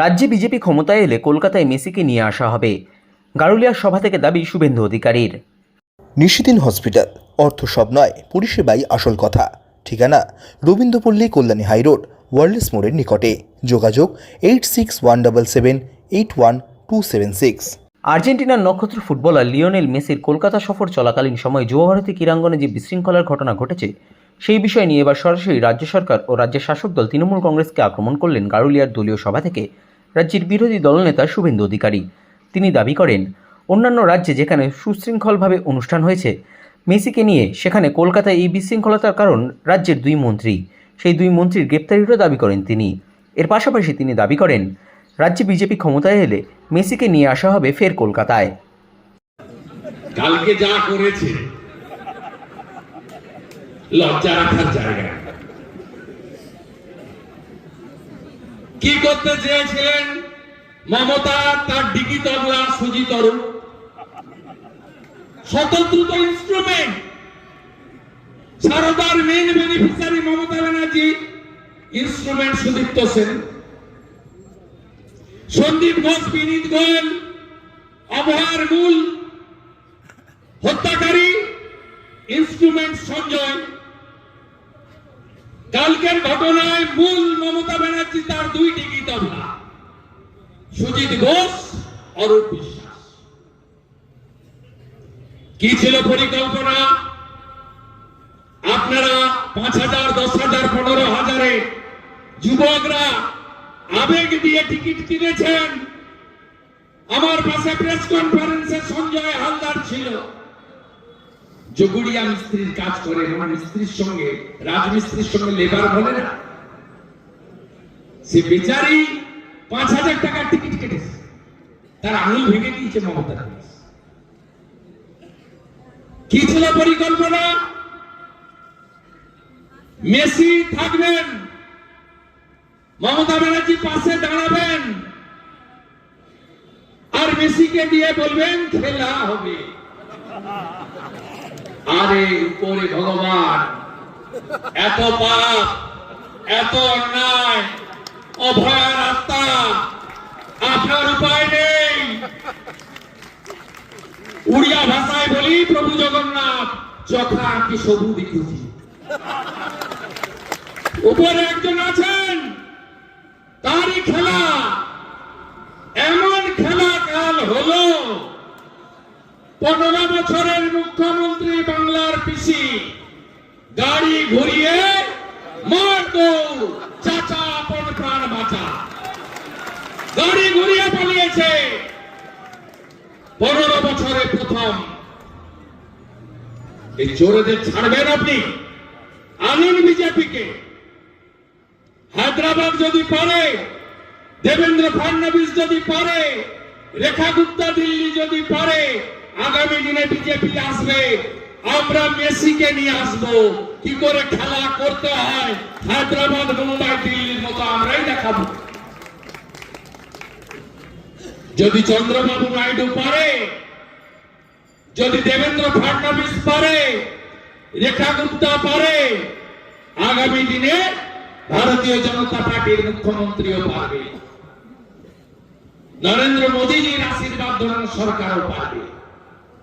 রাজ্যে বিজেপি ক্ষমতায় এলে কলকাতায় মেসিকে নিয়ে আসা হবে। গারুলিয়ার সভা থেকে দাবি শুভেন্দু অধিকারীর। নিশিদিন হসপিটাল অর্থ সব নয় পরিষেবাই আসল কথা। ঠিকানা রবীন্দ্রপল্লী কল্যাণী হাইরোড ওয়ার্ল্ডস মোড়ের নিকটে। যোগাযোগ eight six one double seven eight one two seven six. আর্জেন্টিনার নক্ষত্র ফুটবলার লিওনেল মেসির কলকাতা সফর চলাকালীন সময় যুবভারতী ক্রীড়াঙ্গনে যে বিশৃঙ্খলার ঘটনা ঘটেছে সেই বিষয় নিয়ে এবার সরাসরি রাজ্য সরকার ও রাজ্যের শাসক দল তৃণমূল কংগ্রেসকে আক্রমণ করলেন গারুলিয়ার দলীয় সভা থেকে রাজ্যের বিরোধী দলনেতা শুভেন্দু অধিকারী। তিনি দাবি করেন, অন্যান্য রাজ্যে যেখানে সুশৃঙ্খলভাবে অনুষ্ঠান হয়েছে, মেসিকে নিয়ে সেখানে কলকাতায় এই বিশৃঙ্খলতার কারণ রাজ্যের দুই মন্ত্রী। সেই দুই মন্ত্রীর গ্রেপ্তারিরও দাবি করেন তিনি। এর পাশাপাশি তিনি দাবি করেন, রাজ্যে বিজেপি ক্ষমতায় এলে মেসিকে নিয়ে আসা হবে ফের কলকাতায়। কালকে যা করেছে লজ্জা রাখার জায়গা। কি করতে চেয়েছিলেন? মমতা, তার ডিগি তবলা, সুজি তরুণ। স্বতন্ত্র ইনস্ট্রুমেন্ট সারদার main beneficiary Mamata Banerjee instrument Sudipta Sen. Sandip Ghosh, Vineet Goel অভয়ার মূল, হত্যাকারী ইনস্ট্রুমেন্ট সঞ্জয়। কালকের ঘটনায় মূল মমতা ব্যানার্জি তার দুই ডিগ্রি তবলা। সুজিত ঘোষ, অরূপ বিশ্বাস। কি ছিল পরিকল্পনা? আপনারা পাঁচ হাজার, দশ হাজার, পনেরো হাজারে যুবকরা আবেগ দিয়ে টিকিট কিনেছেন। আমার পাশে প্রেস কনফারেন্সে সঞ্জয় হালদার ছিল। জগুড়িয়া মিস্ত্রির কাজ করে আমার মিস্ত্রির সঙ্গে, রাজমিস্ত্রির সঙ্গে লেবার বলে না। সে বেচারি পাঁচ হাজার টাকার টিকিট কেটেছে। তার আঙুল ভেঙে দিয়েছে মমতা কি ছিল পরিকল্পনা? মেসি থাকবেন, মমতা ব্যানার্জি পাশে দাঁড়াবেন, আর মেসিকে দিয়ে বলবেন খেলা হবে। আরে উপরে ভগবান। এত পাপ, এত অন্যায়, অভয় রাস্তা, আপনার উপায় নেই। উড়িয়া ভাষায় বলি প্রভু জগন্নাথ চখা কি সবু দেখুছি। উপরে একজন আছেন, তারই খেলা। এমন খেলা কাল হলো পনেরো বছরের মুখ্যমন্ত্রী বাংলার পিসি। গাড়ি ঘুরিয়ে মার দৌড় চাচা আপন প্রাণ বাঁচা। গাড়ি ঘুরিয়ে পালিয়েছে। পনেরো বছরে প্রথম। এই চোরেদের ছাড়বেন আপনি? আনুন বিজেপিকে। হায়দ্রাবাদ যদি পারে, দেবেন্দ্র ফডনবিস যদি পারে, রেখা গুপ্তা দিল্লি যদি পারে আগামী দিনে বিজেপি আসবে। আমরা মেসিকে নিয়ে আসব। কি করে খেলা করতে হয়? হায়দ্রাবাদ, মুম্বাই, দিল্লির মতো আমরাই দেখাবো। যদি চন্দ্রবাবু নাইডু পারে, যদি দেবেন্দ্র ফডনবিস পারে, রেখা গুপ্তা পারে, আগামী দিনে ভারতীয় জনতা পার্টির মুখ্যমন্ত্রীও পারবে। নরেন্দ্র মোদীজির আশীর্বাদ ধরুন সরকারও পারবে।